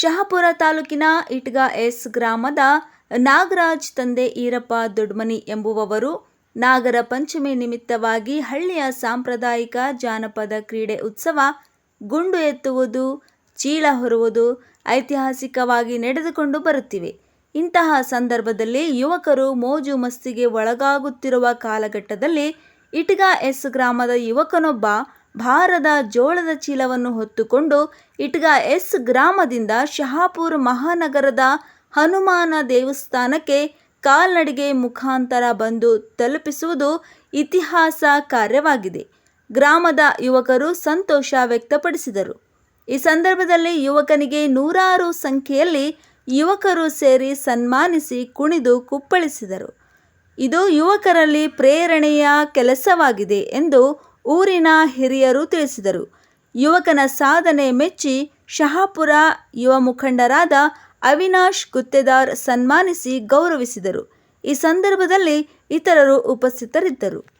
ಶಹಾಪುರ ತಾಲೂಕಿನ ಇಟ್ಗಾ ಎಸ್ ಗ್ರಾಮದ ನಾಗರಾಜ್ ತಂದೆ ಈರಪ್ಪ ದೊಡ್ಮನಿ ಎಂಬುವವರು ನಾಗರ ಪಂಚಮಿ ನಿಮಿತ್ತವಾಗಿ ಹಳ್ಳಿಯ ಸಾಂಪ್ರದಾಯಿಕ ಜಾನಪದ ಕ್ರೀಡೆ ಉತ್ಸವ ಗುಂಡು ಎತ್ತುವುದು, ಚೀಲ ಹೊರುವುದು ಐತಿಹಾಸಿಕವಾಗಿ ನಡೆದುಕೊಂಡು ಬರುತ್ತಿವೆ. ಇಂತಹ ಸಂದರ್ಭದಲ್ಲಿ ಯುವಕರು ಮೋಜು ಮಸ್ತಿಗೆ ಒಳಗಾಗುತ್ತಿರುವ ಕಾಲಘಟ್ಟದಲ್ಲಿ ಇಟ್ಗಾ ಎಸ್ ಗ್ರಾಮದ ಯುವಕನೊಬ್ಬ ಭಾರದ ಜೋಳದ ಚೀಲವನ್ನು ಹೊತ್ತುಕೊಂಡು ಇಟ್ಗ ಎಸ್ ಗ್ರಾಮದಿಂದ ಶಹಾಪುರ್ ಮಹಾನಗರದ ಹನುಮಾನ ದೇವಸ್ಥಾನಕ್ಕೆ ಕಾಲ್ನಡಿಗೆ ಮುಖಾಂತರ ಬಂದು ತಲುಪಿಸುವುದು ಇತಿಹಾಸ ಕಾರ್ಯವಾಗಿದೆ. ಗ್ರಾಮದ ಯುವಕರು ಸಂತೋಷ ವ್ಯಕ್ತಪಡಿಸಿದರು. ಈ ಸಂದರ್ಭದಲ್ಲಿ ಯುವಕನಿಗೆ ನೂರಾರು ಸಂಖ್ಯೆಯಲ್ಲಿ ಯುವಕರು ಸೇರಿ ಸನ್ಮಾನಿಸಿ ಕುಣಿದು ಕುಪ್ಪಳಿಸಿದರು. ಇದು ಯುವಕರಲ್ಲಿ ಪ್ರೇರಣೆಯ ಕೆಲಸವಾಗಿದೆ ಎಂದು ಊರಿನ ಹಿರಿಯರು ತಿಳಿಸಿದರು. ಯುವಕನ ಸಾಧನೆ ಮೆಚ್ಚಿ ಶಹಾಪುರ ಯುವ ಮುಖಂಡರಾದ ಅವಿನಾಶ್ ಗುತ್ತೇದಾರ್ ಸನ್ಮಾನಿಸಿ ಗೌರವಿಸಿದರು. ಈ ಸಂದರ್ಭದಲ್ಲಿ ಇತರರು ಉಪಸ್ಥಿತರಿದ್ದರು.